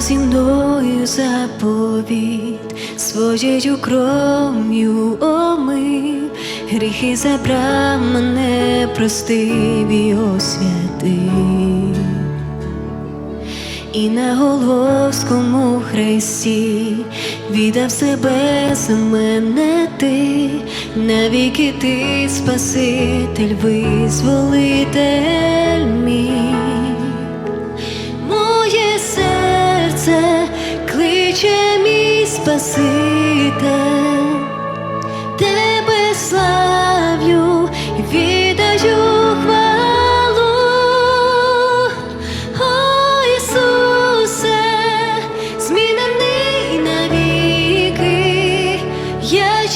уклав зі мною заповідь, своєю кров'ю омив, гріхи забрав мене, простив і освятив. І на Голгофському хресті віддав себе за мене ти, навіки ти Спаситель, визволитель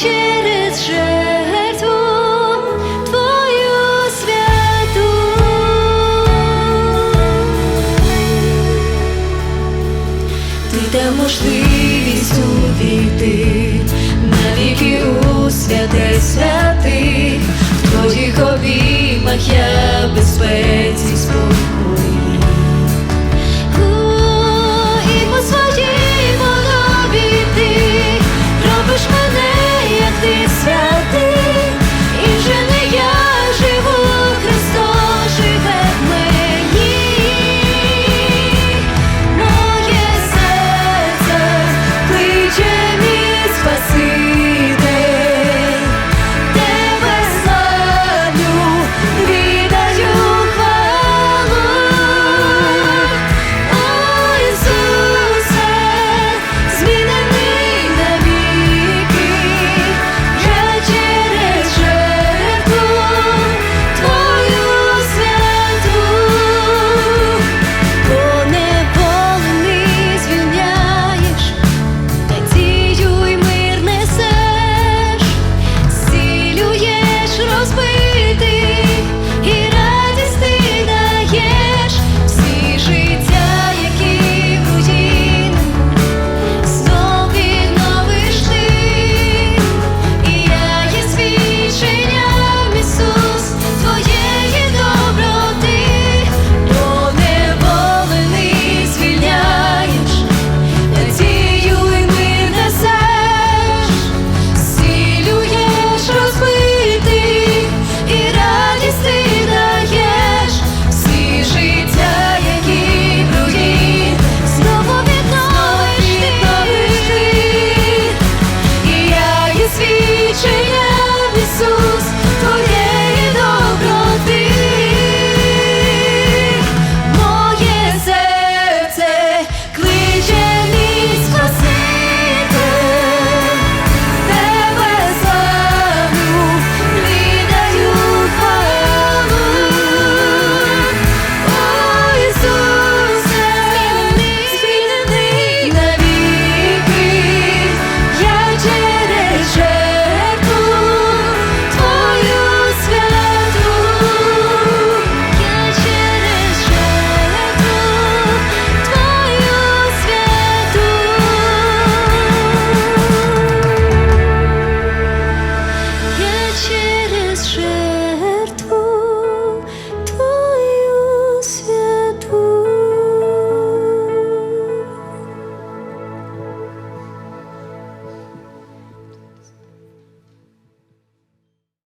через жертву Твою святу. Ти дав можливість увійти навіки у святе